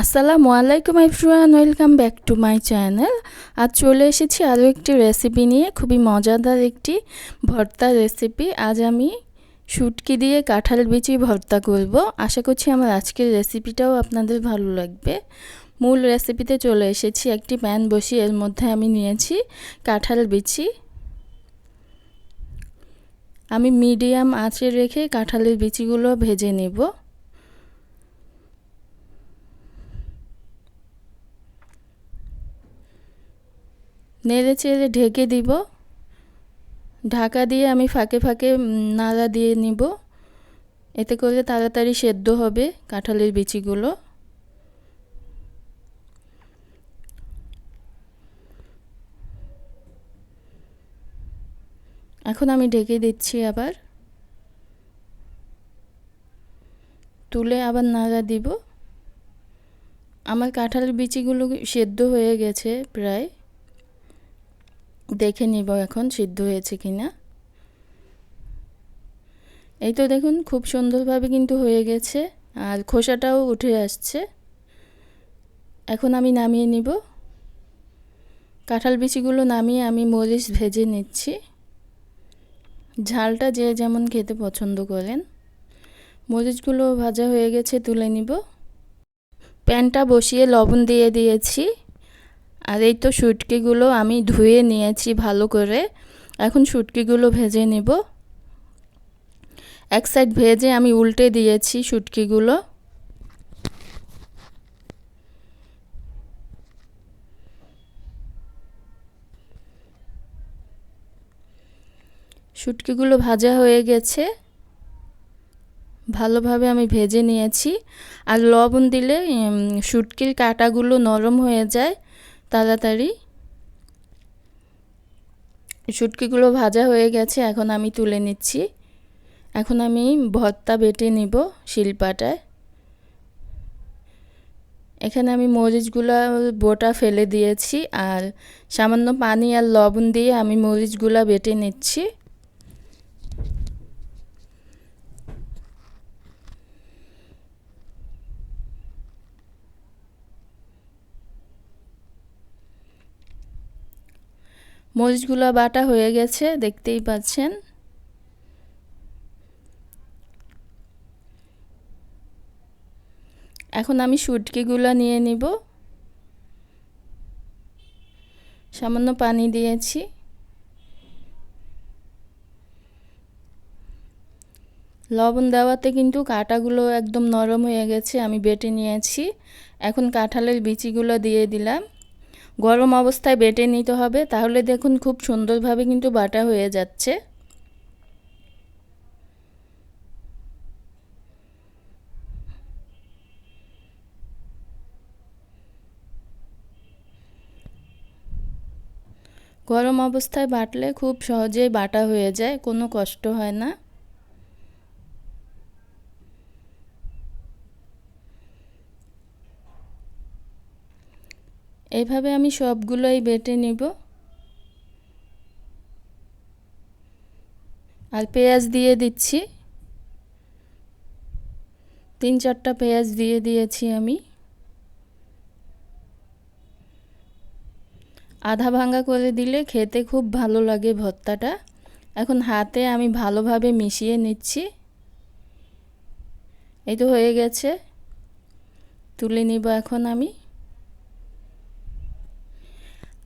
আসসালামু আলাইকুম everyone, welcome back to my channel. আজ চলে এসেছি আরও একটি রেসিপি নিয়ে, খুবই মজাদার একটি ভর্তা রেসিপি। আজ আমি শুটকি দিয়ে কাঁঠাল বিচি ভর্তা করব। আশা করছি আমার আজকের রেসিপিটাও আপনাদের ভালো লাগবে। মূল রেসিপিতে চলে এসেছি, একটি প্যান বসিয়ে এর মধ্যে আমি নিয়েছি কাঁঠাল বিচি। আমি মিডিয়াম আঁচে রেখে কাঁঠালের বিচিগুলো ভেজে নেব। নেড়ে চেড়ে ঢেকে দিব। ঢাকা দিয়ে আমি ফাঁকে ফাঁকে নাড়া দিয়ে নিব। এতে করে তাড়াতাড়ি সেদ্ধ হবে কাঁঠালের বিচিগুলো। এখন আমি ঢেকে দিচ্ছি আবার। তুলে আবার নাড়া দিব। আমার কাঁঠালের বিচিগুলো সেদ্ধ হয়ে গেছে প্রায়। দেখে নিব এখন সিদ্ধ হয়েছে কি না এই তো দেখুন, খুব সুন্দরভাবে কিন্তু হয়ে গেছে, আর খোসাটাও উঠে আসছে। এখন আমি নামিয়ে নিব। কাঁঠাল বিচিগুলো নামিয়ে আমি মরিচ ভেজে নিচ্ছি। ঝালটা যে যেমন খেতে পছন্দ করেন। মরিচগুলো ভাজা হয়ে গেছে, তুলে নিব। প্যানটা বসিয়ে লবণ দিয়ে দিয়েছি। আর এই তো শুটকিগুলো আমি ধুয়ে নিয়েছি ভালো করে। এখন শুটকিগুলো ভেজে নেব। এক সাইড ভেজে আমি উল্টে দিয়েছি শুটকিগুলো। শুটকিগুলো ভাজা হয়ে গেছে। ভালোভাবে আমি ভেজে নিয়েছি। আর লবণ দিলে শুটকির কাঁটাগুলো নরম হয়ে যায়। তাড়াতাড়ি। শুটকিগুলো ভাজা হয়ে গেছে, এখন আমি তুলে নিচ্ছি। এখন আমি ভর্তা বেটে নিব শিলপাটায়। এখানে আমি মরিচগুলো, বোটা ফেলে দিয়েছি, আর সামান্য পানি আর লবণ দিয়ে আমি মরিচগুলো বেটে নিচ্ছি। মরিচগুলো বাটা হয়ে গেছে, দেখতেই পাচ্ছেন। এখন আমি শুটকিগুলো নিয়ে নিব। সামান্য পানি দিয়েছি। লবণ দেওয়াতে কিন্তু কাঁটাগুলো একদম নরম হয়ে গেছে, আমি বেটে নিয়েছি। এখন কাঁঠালের বিচিগুলো দিয়ে দিলাম। গরম অবস্থায় বেটে নিতে হবে, তাহলে দেখুন খুব সুন্দরভাবে কিন্তু বাটা হয়ে যাচ্ছে। গরম অবস্থায় বাটলে খুব সহজেই বাটা হয়ে যায়, কোনো কষ্ট হয় না। এইভাবে আমি সবগুলোই বেটে নিব। আর পেঁয়াজ দিয়ে দিচ্ছি। তিন চারটা পেঁয়াজ দিয়ে দিয়েছি আমি। আধা ভাঙ্গা করে দিলে খেতে খুব ভালো লাগে ভর্তাটা। এখন হাতে আমি ভালোভাবে মিশিয়ে নিচ্ছি। এই তো হয়ে গেছে। তুলে নিব এখন আমি।